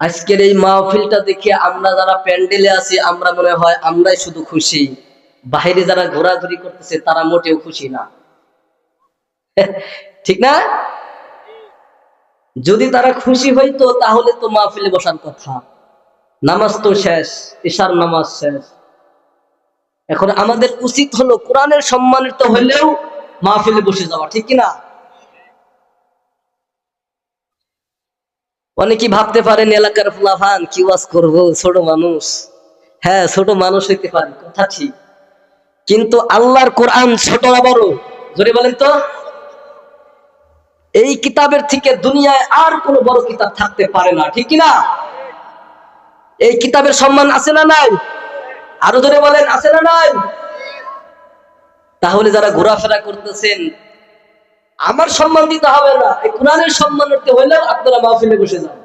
আজকের এই মাহফিলটা দেখে আমরা যারা প্যান্ডেলে আছি, আমরা মনে হয় আমরাই শুধু খুশি। বাইরে যারা ঘোরাঘুরি করতেছে, তারা মোটেও খুশি না। ঠিক না? যদি তারা খুশি হইতো, তাহলে তো মাহফিলে বসার কথা। নামাজ তো শেষ, ঈশার নামাজ শেষ। এখন আমাদের উচিত হলো কোরআনের সম্মানিত হলেও মাহফিলে বসে যাওয়া, ঠিক কিনা অনেকে ভাবতে পারেন, এলাকার ফুলাফান, কি ওয়াজ করব? ছোট মানুষ। হ্যাঁ ছোট মানুষ হইতে পারে, কথা ঠিক। কিন্তু আল্লাহর কোরআন ছোট না বড়? জোরে বলেন তো। এই কিতাবের থেকে দুনিয়ায় আর কোনো বড় কিতাব থাকতে পারে না, ঠিক কিনা? এই কিতাবের সম্মান আছে না নাই? আরও ধরে বলেন, আছে না নাই? তাহলে যারা ঘোরাফেরা করতেছেন আমার সম্মান দিতে হবে না। কোরআনের সম্মান হইলে আপনারা মাহফিলে বসে যান।